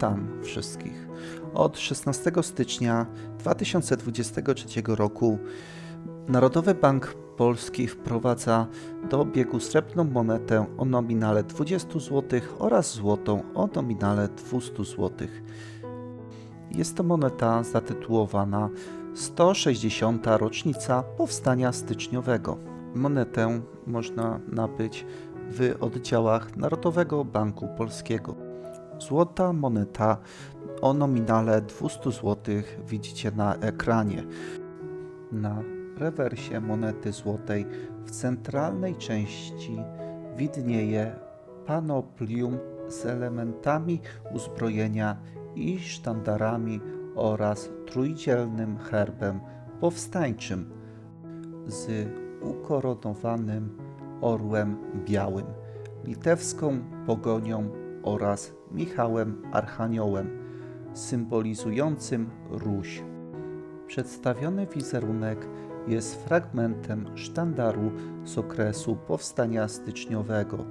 Witam wszystkich. Od 16 stycznia 2023 roku Narodowy Bank Polski wprowadza do obiegu srebrną monetę o nominale 20 zł oraz złotą o nominale 200 zł. Jest to moneta zatytułowana 160. rocznica powstania styczniowego. Monetę można nabyć w oddziałach Narodowego Banku Polskiego. Złota moneta o nominale 200 zł widzicie na ekranie. Na rewersie monety złotej w centralnej części widnieje panoplium z elementami uzbrojenia i sztandarami oraz trójdzielnym herbem powstańczym z ukoronowanym orłem białym, litewską pogonią oraz Michałem Archaniołem, symbolizującym Ruś. Przedstawiony wizerunek jest fragmentem sztandaru z okresu powstania styczniowego.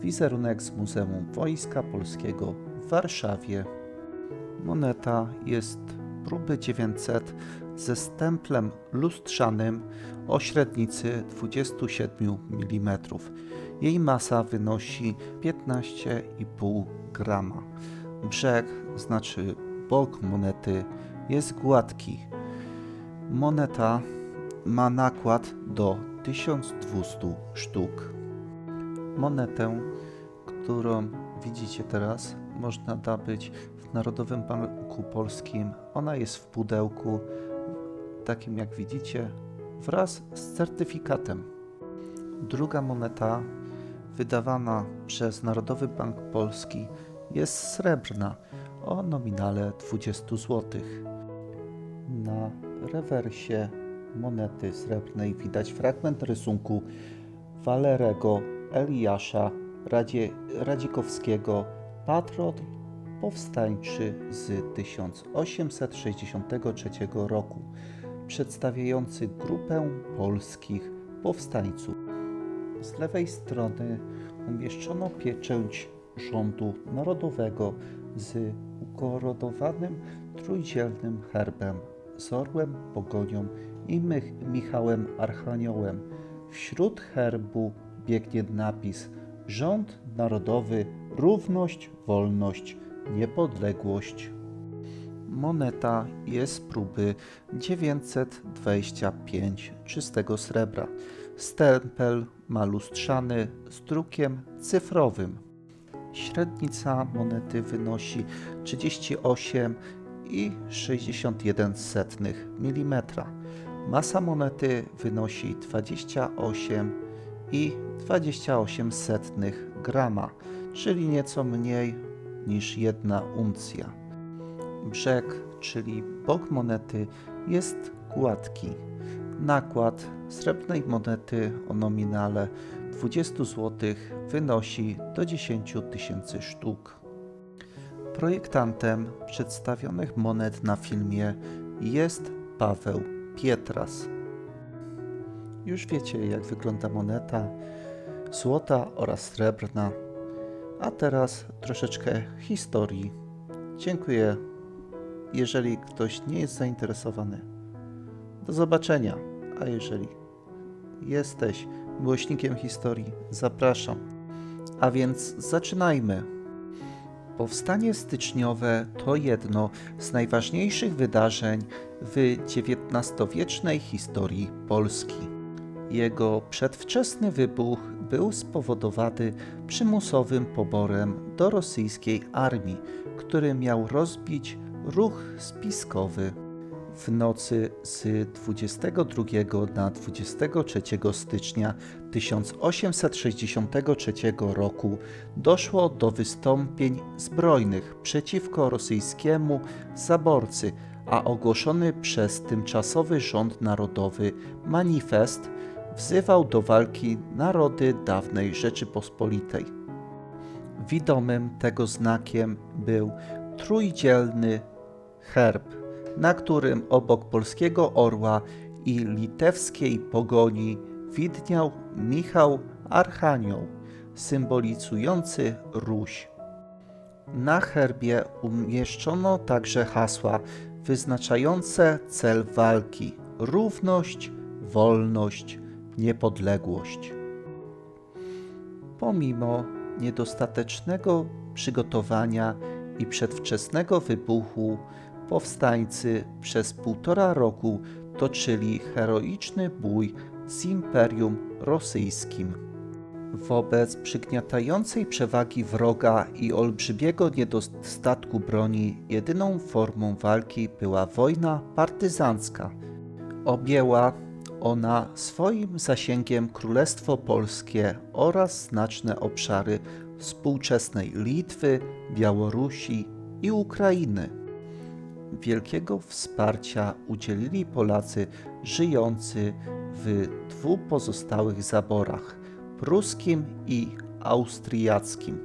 Wizerunek z Muzeum Wojska Polskiego w Warszawie. Moneta jest próby 900 ze stemplem lustrzanym o średnicy 27 mm. Jej masa wynosi 15,5 grama. Brzeg, znaczy bok monety, jest gładki. Moneta ma nakład do 1200 sztuk. Monetę, którą widzicie teraz, można nabyć Narodowym Banku Polskim. Ona jest w pudełku, takim jak widzicie, wraz z certyfikatem. Druga moneta, wydawana przez Narodowy Bank Polski, jest srebrna o nominale 20 zł. Na rewersie monety srebrnej widać fragment rysunku Walerego Eliasza Radzie, Radzikowskiego, patron powstańczy z 1863 roku, przedstawiający grupę polskich powstańców. Z lewej strony umieszczono pieczęć rządu narodowego z ukoronowanym trójdzielnym herbem, z orłem, pogonią i Mich Michałem Archaniołem. Wśród herbu biegnie napis Rząd Narodowy, Równość, Wolność, Niepodległość. Moneta jest próby 925 czystego srebra. Stempel ma lustrzany z drukiem cyfrowym. Średnica monety wynosi 38,61 mm. Masa monety wynosi 28,28 grama, czyli nieco mniej niż jedna uncja. Brzeg, czyli bok monety, jest gładki. Nakład srebrnej monety o nominale 20 zł wynosi do 10 tysięcy sztuk. Projektantem przedstawionych monet na filmie jest Paweł Pietras. Już wiecie, jak wygląda moneta złota oraz srebrna. A teraz troszeczkę historii. Dziękuję. Jeżeli ktoś nie jest zainteresowany, do zobaczenia. A jeżeli jesteś miłośnikiem historii, zapraszam. A więc zaczynajmy. Powstanie styczniowe to jedno z najważniejszych wydarzeń w XIX-wiecznej historii Polski. Jego przedwczesny wybuch był spowodowany przymusowym poborem do rosyjskiej armii, który miał rozbić ruch spiskowy. W nocy z 22 na 23 stycznia 1863 roku doszło do wystąpień zbrojnych przeciwko rosyjskiemu zaborcy, a ogłoszony przez tymczasowy rząd narodowy manifest wzywał do walki narody dawnej Rzeczypospolitej. Widomym tego znakiem był trójdzielny herb, na którym obok polskiego orła i litewskiej pogoni widniał Michał Archanioł, symbolizujący Ruś. Na herbie umieszczono także hasła wyznaczające cel walki: równość, wolność, niepodległość. Pomimo niedostatecznego przygotowania i przedwczesnego wybuchu, powstańcy przez półtora roku toczyli heroiczny bój z Imperium Rosyjskim. Wobec przygniatającej przewagi wroga i olbrzymiego niedostatku broni, jedyną formą walki była wojna partyzancka. Objęła ona swoim zasięgiem Królestwo Polskie oraz znaczne obszary współczesnej Litwy, Białorusi i Ukrainy. Wielkiego wsparcia udzielili Polacy żyjący w dwóch pozostałych zaborach pruskim i austriackim.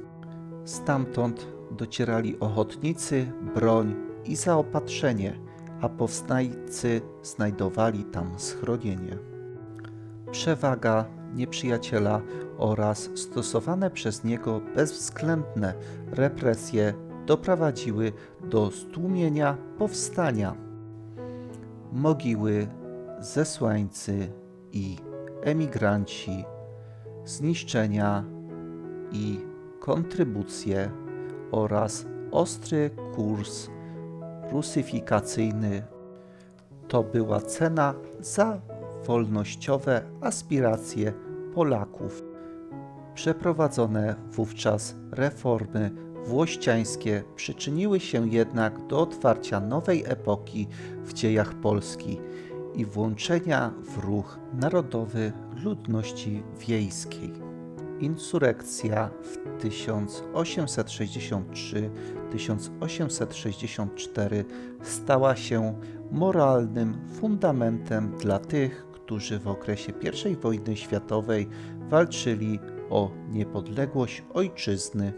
Stamtąd docierali ochotnicy, broń i zaopatrzenie, a powstańcy znajdowali tam schronienie. Przewaga nieprzyjaciela oraz stosowane przez niego bezwzględne represje doprowadziły do stłumienia powstania. Mogiły, zesłańcy i emigranci, zniszczenia i kontrybucje oraz ostry kurs rusyfikacyjny to była cena za wolnościowe aspiracje Polaków. Przeprowadzone wówczas reformy włościańskie przyczyniły się jednak do otwarcia nowej epoki w dziejach Polski i włączenia w ruch narodowy ludności wiejskiej. Insurekcja w 1863-1864 stała się moralnym fundamentem dla tych, którzy w okresie I wojny światowej walczyli o niepodległość ojczyzny.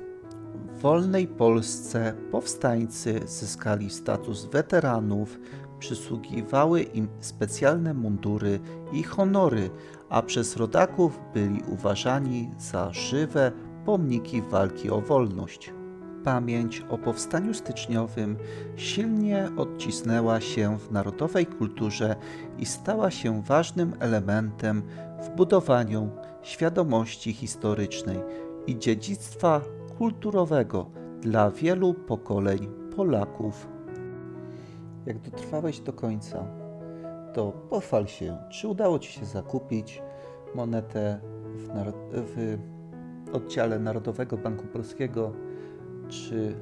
W wolnej Polsce powstańcy zyskali status weteranów, przysługiwały im specjalne mundury i honory, a przez rodaków byli uważani za żywe pomniki walki o wolność. Pamięć o powstaniu styczniowym silnie odcisnęła się w narodowej kulturze i stała się ważnym elementem w budowaniu świadomości historycznej i dziedzictwa kulturowego dla wielu pokoleń Polaków. Jak dotrwałeś do końca, to pochwal się, czy udało Ci się zakupić monetę w, naro- w oddziale Narodowego Banku Polskiego, czy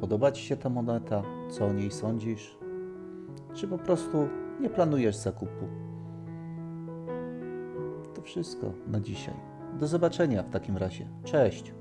podoba Ci się ta moneta, co o niej sądzisz, czy po prostu nie planujesz zakupu. To wszystko na dzisiaj. Do zobaczenia w takim razie. Cześć.